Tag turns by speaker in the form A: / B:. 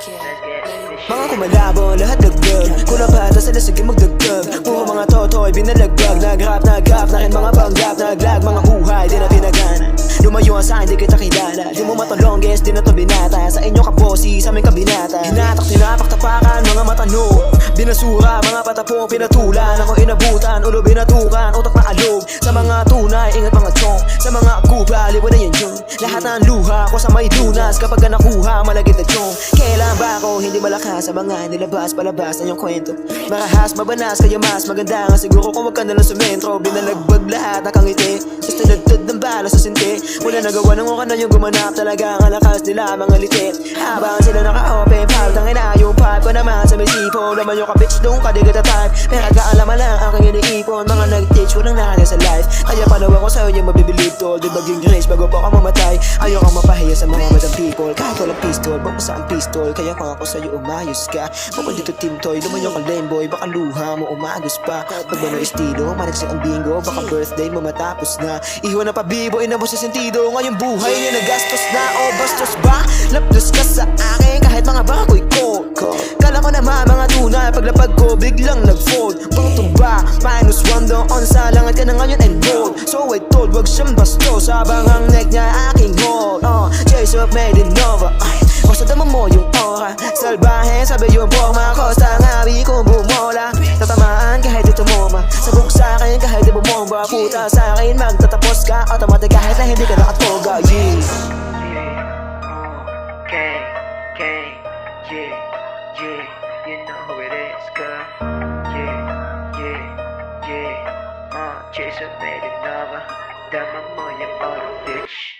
A: ko malabo lahat dagdag. Kulang pa ito sila sige magdagdag. Puro mga totoy binalagbag Nag-rap, nag-rap, nakin mga panggap Naglag, mga huhay, di na pinagana. Lumayo ang sa'kin, di kita kilala. Di mo matulongges, di na to binata. Sa inyo ka bossy, sa aming kabinata. Hinatak, tinapak, tapakan, mga matano. Binasura, mga patapo, pinatulan. Ako inabutan, ulo binatukan. Utak na alog, sa mga kupra Liwan na yan yun. Lahat ng luha ko sa may dunas Kapag ka nakuha, malagit na chong Kailan ba ako? Hindi malakas Sa mga nilabas, palabas na yung kwento. Marahas, mabanas, kaya mas maganda nga Siguro kung wag ka nalang sumentro Binalagbag lahat, nakangiti Gusto nagtad ng bala sa sinti Wala nagawa ng ka na yung gumanap Talaga ang lakas nila, mga litit Habang sila naka-open Pal, tangin na yung pipe ko naman sa may sipon Laman yung kabits doon, kadigit na type. Pero kaalaman lang aking iniipon. Mga nag-teach, walang nakakaya sa life. Kaya palawa ko sa'yo yung mabibilib tol. Di baging grace bago pa ka mamatay. Ayaw kang mapahiya sa mga madam people. Kahit walang pistol, baka sa ang pistol Kaya kung ako sa'yo umayos ka. Baka dito team toy, lumayo ka lemboy Baka luha mo umagos pa. Pag ba estilo, managsi ang bingo. Baka birthday mo matapos na. Iwan na pabibo, ina mo sa sentido. Ngayong buhay niya nagastos na. O bastos ba? Lapdos ka sa akin. Kahit mga bagoy ko Paglapag ko biglang nag-fold. Bang tumba, minus one doon sa langit ka na ngayon and gold So I told wag siyang bastos Habang ang neck niya aking hold. Uh, Chase of made in Nova Ay, o sa dama mo yung aura. Salbahe sabi yung forma ko Sa ngabi kong bumola. Tatamaan kahit di tumoma. Sabog sa akin kahit di bumomba. Puta sa akin magtatapos ka. Automatic kahit na hindi ka nakatoga. Yeah.
B: K, yeah, yeah, is, girl. Yeah, yeah, yeah, uh, Jason made it nova. Dama mo yung auto, bitch.